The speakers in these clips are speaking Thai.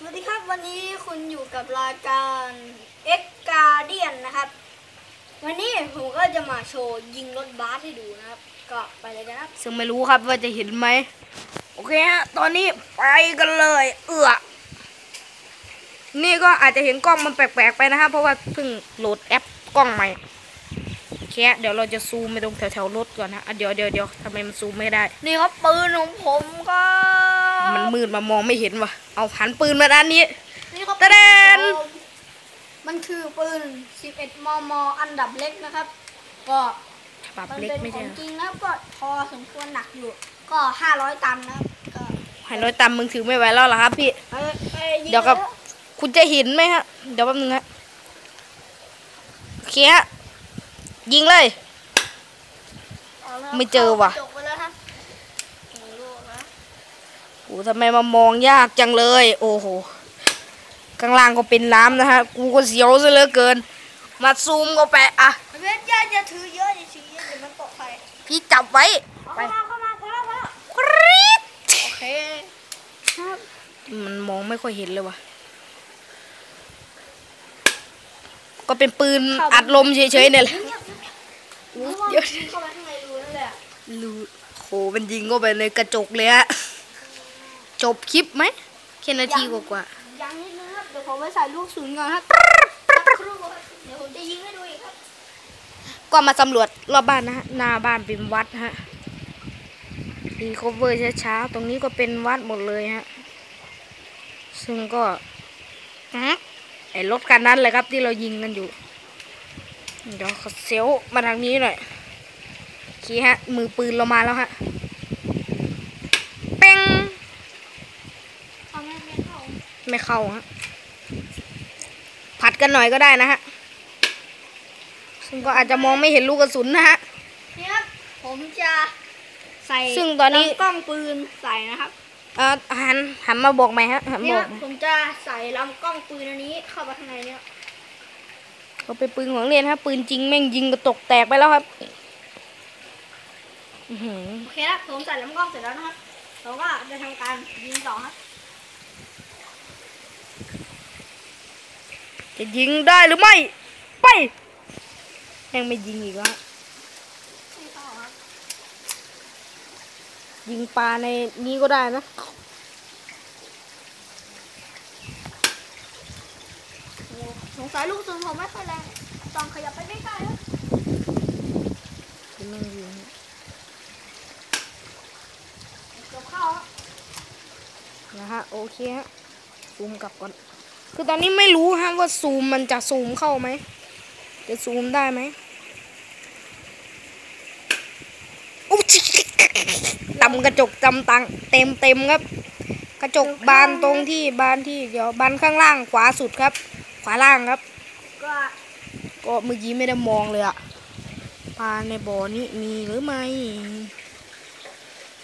สวัสดีครับวันนี้คุณอยู่กับรายการ X Guardian นะครับ วันนี้ผมก็จะมาโชว์ยิงรถบัสให้ดูนะครับ ก็ไปเลยนะครับ ซึ่งไม่รู้ครับว่าจะเห็นไหม โอเคฮะ ตอนนี้ไปกันเลย เอือนี่ก็อาจจะเห็นกล้องมันแปลกๆไปนะครับ เพราะว่าเพิ่งโหลดแอปกล้องใหม่แค่เดี๋ยวเราจะซูมไปตรงแถวๆรถก่อนนะอะเดี๋ยวเดี๋ยวเดี๋ยวทำไมมันซูมไม่ได้ นี่ครับปืนของผมก็ มันมืดมามองไม่เห็นว่ะ เอาหันปืนมาด้านนี้นี่ครับตะแดนมันคือปืน 11 มม อันดับเล็กนะครับ ก็ปรับมันเล็กเป็นไม่ขใช่องเหรอจริงนะครับก็พอสมควรหนักอยู่ ก็ 500 ตันนะครับก็หันร้อยตามมึงถือไม่ไหวแล้วเหรอครับพี่เอ้ยอ้ยิงเดี๋ยวกับ ลคุณจะเห็นไหมฮะ เดี๋ยวแป๊บนึงฮะโอเคฮะยิงเลยาแล้วไม่เจอว่ะ จบไปแล้วครับโอ้โหนะ โอ้ทำไมมามองยากจังเลย โอ้โหข้างล่างก็เป็นน้ำนะฮะ กูก็เสียวซะเหลือเกิน มาซูมก็แปะอะเวทอย่าอย่าถือเยอะอย่าถือเยอะเดี๋ยวมันตกใครพี่จับไว้เอาเข้ามาเข้ามาพอแล้วพอแล้วกรี๊ดโอเคครับมันมองไม่ค่อยเห็นเลยว่ะ ก็เป็นปืนอัดลมเฉยๆเนี่ยแหละเงียบเงียบเงียบเดี๋ยวเข้ามาข้างในดูนั่นแหละรูโหมันยิงเข้าไปในกระจกเลยฮะ จบคลิปไหมแค่นาทีกว่าๆยังนิดนึงครับเดี๋ยวผมไปใส่ลูกศูนย์ก่อนครับครูครับเดี๋ยวผมจะยิงให้ดูอีกครับก็มาสำรวจรอบบ้านนะฮะหน้าบ้านเป็นวัดฮะรีคอเวอร์ช้าๆตรงนี้ก็เป็นวัดหมดเลยฮะซึ่งก็อืมไอ้รถคันนั้นเลยครับที่เรายิงกันอยู่เดี๋ยวขอเซลลมาทางนี้หน่อยโอเคฮะ มือปืนเรามาแล้วฮะ เป้ง เอาไม่ไม่เข้า ไม่เข้าฮะผัดกันหน่อยก็ได้นะฮะซึ่งก็อาจจะมองไม่เห็นลูกกระสุนนะฮะนี่ครับผมจะใส่ซึ่งตอนนี้ลำกล้องปืนใส่นะครับเออหันหันมาบอกไหมฮะหันนี่บคอรักบไหมผมจะใส่ลำกล้องปืนอันนี้เข้าไปข้างในเนี่ยก็เป็นปืนของเรียนครับปืนจริงแม่งยิงกระตกแตกไปแล้วครับอื้อหือโอเคครับผมใส่ลำกล้องเสร็จแล้วนะครับเราก็จะทำการยิงต่อครับ จะยิงได้หรือไม่ ไป ยังไม่ยิงอีกแล้วฮะไม่เข้าครับยิงปลาในนี้ก็ได้นะโอ้สงสัยลูกปืนผมไม่ค่อยแรงต้องขยับไปใกล้ๆครับคือแม่งยิงเกือบเข้าครับนะฮะ โอเคฮะซูมกลับก่อน คือตอนนี้ไม่รู้ฮะว่าซูมมันจะซูมเข้าไหม จะซูมได้ไหมอุ๊ยตำกระจกจำตังเต็มเต็มครับ กระจกบานตรงที่บานที่เดี๋ยวบานข้างล่างขวาสุดครับ ขวาล่างครับ ก็ก็เมื่อกี้ไม่ได้มองเลยอะปลาในบ่อนี้มีหรือไม่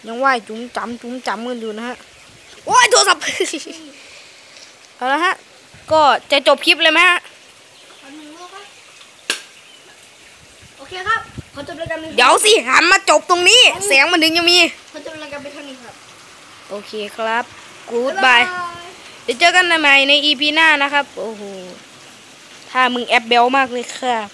ยังว่ายจุ้มจำจุ้มจำกันอยู่นะฮะ โอ้ยโทรศัพท์เอาละฮะ ก็จะจบคลิปเลยไหมฮะขอหนึ่งลูกครับโอเคครับขอจบรายการเป็นเดี๋ยวสิหันมาจบตรงนี้เสียงมันถึงจะมีขอจบรายการเป็นเท่านี้ครับ โอเคครับกูดบายเดี๋ยวเจอกันใหม่ใน EP หน้านะครับ โอ้โหถ้ามึงแอปเบลมากเลยครับ